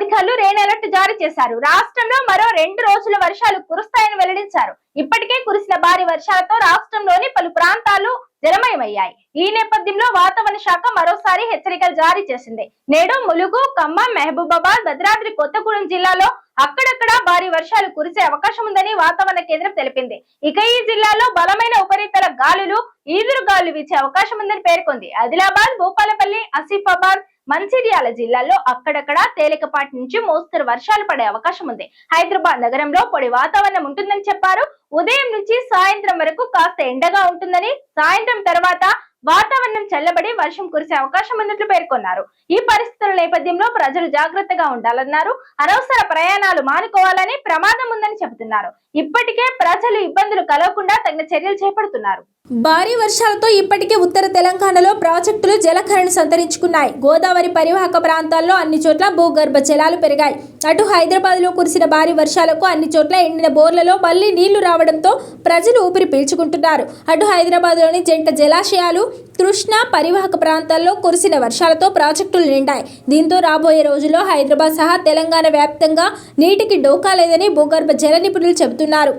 అధికారులు rain alert జారీ చేశారు. రాష్ట్రంలో మరో రెండు రోజుల వర్షాలు కురుస్తాయని వెల్లడించారు. ఇప్పటికే కురిసిన భారీ వర్షాలతో రాష్ట్రంలోని పలు ప్రాంతాలు జలమయమయ్యాయి. ఈ నేపథ్యంలో వాతావరణ శాఖ మరోసారి హెచ్చరికలు జారీ చేసింది. నేడు ములుగు ఖమ్మం మహబూబాబాద్ భద్రాద్రి కొత్తగూడెం జిల్లాలో అక్కడక్కడ భారీ వర్షాలు కురిసే అవకాశం ఉందని వాతావరణ కేంద్రం తెలిపింది. ఇక ఈ జిల్లాలో బలమైన ఉపరితల గాలులు ఈదురు గాలులు వీచే అవకాశం ఉందని పేర్కొంది. ఆదిలాబాద్ భూపాలపల్లి ఆసిఫాబాద్ మంచిర్యాల జిల్లాల్లో అక్కడక్కడ తేలికపాటి నుంచి మోస్తరు వర్షాలు పడే అవకాశం ఉంది. హైదరాబాద్ నగరంలో పొడి వాతావరణం ఉంటుందని చెప్పారు. ఉదయం నుంచి సాయంత్రం వరకు కాస్త ఎండగా ఉంటుందని సాయంత్రం తర్వాత వాతావరణం చల్లబడి వర్షం కురిసే అవకాశం ఉన్నట్లు పేర్కొన్నారు. ఈ పరిస్థితుల నేపథ్యంలో ప్రజలు జాగ్రత్తగా ఉండాలన్నారు. అనవసర ప్రయాణాలు మానుకోవాలని ప్రమాదం ఉందని చెబుతున్నారు. ఇప్పటికే ప్రజలు ఇబ్బందులు కలగకుండా తగిన చర్యలు చేపడుతున్నారు. భారీ వర్షాలతో ఇప్పటికే ఉత్తర తెలంగాణలో ప్రాజెక్టులు జలకరణ సంతరించుకున్నాయి. గోదావరి పరివాహక ప్రాంతాల్లో అన్ని చోట్ల భూగర్భ జలాలు పెరిగాయి. అటు హైదరాబాద్లో కురిసిన భారీ వర్షాలకు అన్ని చోట్ల ఎండిన బోర్లలో మళ్ళీ నీళ్ళు రావడంతో ప్రజలు ఊపిరి పీల్చుకుంటున్నారు. అటు హైదరాబాద్లోని జంట జలాశయాలు కృష్ణా పరివాహక ప్రాంతాల్లో కురిసిన వర్షాలతో ప్రాజెక్టులు నిండాయి. దీంతో రాబోయే రోజుల్లో హైదరాబాద్ సహా తెలంగాణ వ్యాప్తంగా నీటికి డోకా లేదని భూగర్భ జల నిపుణులు చెబుతున్నారు.